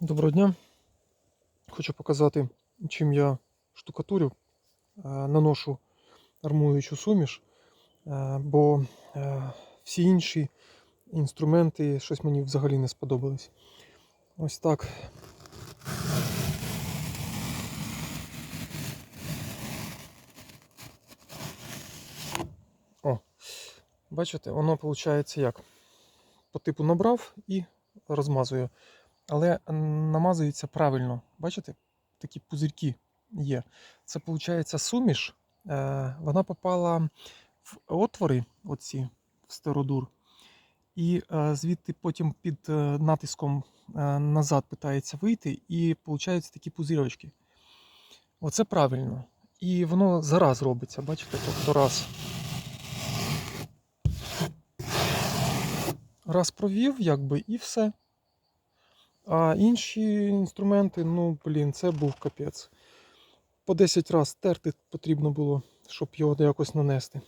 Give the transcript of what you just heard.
Доброго дня. Хочу показати, чим я штукатурю, Е, наношу армуючу суміш, е, бо е, всі інші інструменти щось мені взагалі не сподобались. Ось так. О, бачите, воно виходить як? По типу набрав і розмазую. Але намазується правильно. Бачите? Такі пузирки є. Це виходить суміш. е, Вона попала в отвори, оці, в стеродур. І е, звідти потім під е, натиском назад питається вийти, і виходять такі пузирочки. Оце правильно. І воно зараз робиться, бачите? Тобто раз. Раз провів, якби, і все. А інші інструменти, ну, блін, це був капець. По 10 разів терти потрібно було, щоб його якось нанести.